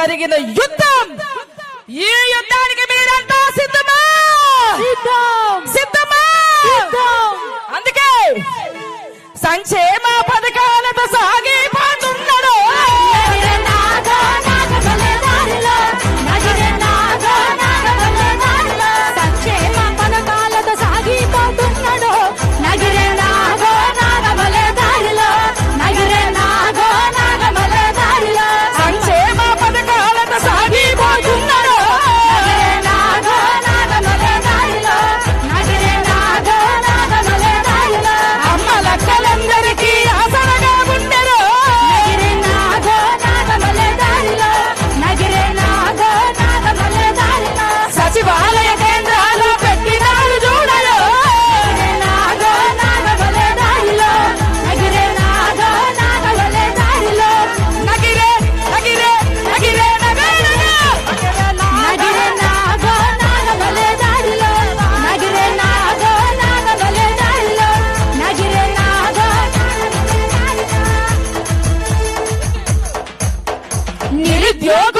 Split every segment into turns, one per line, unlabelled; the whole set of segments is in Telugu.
ಜರುಗಿದ ಯುದ್ಧ todo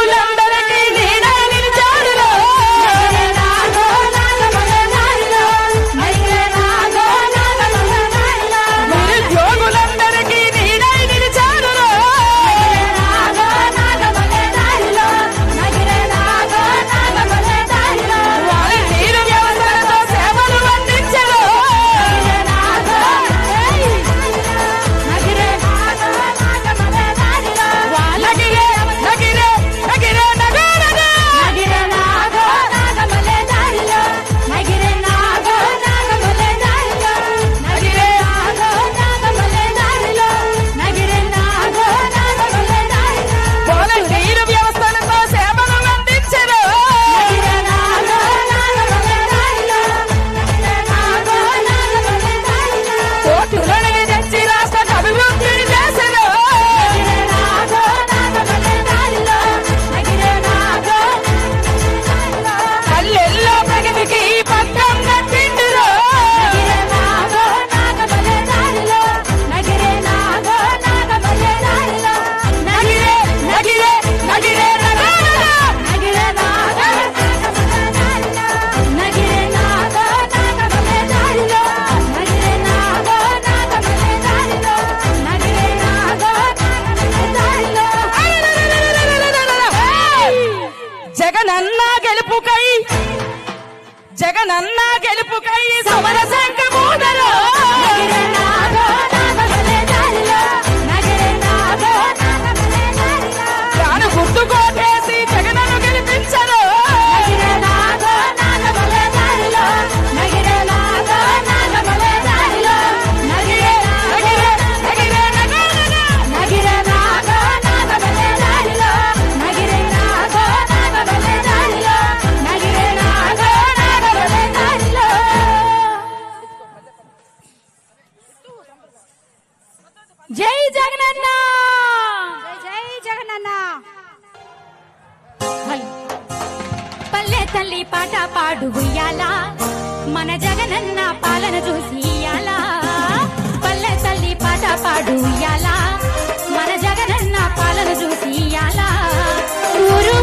కదా? పల్లె తల్లి పాట పాడు ఉయ్యాలా? మన జగనన్న పాలన చూసి ఇయ్యాలా? పల్లె తల్లి పాట పాడు ఉయ్యాలా? మన జగనన్న పాలన చూసి ఇయ్యాలా? ఊరు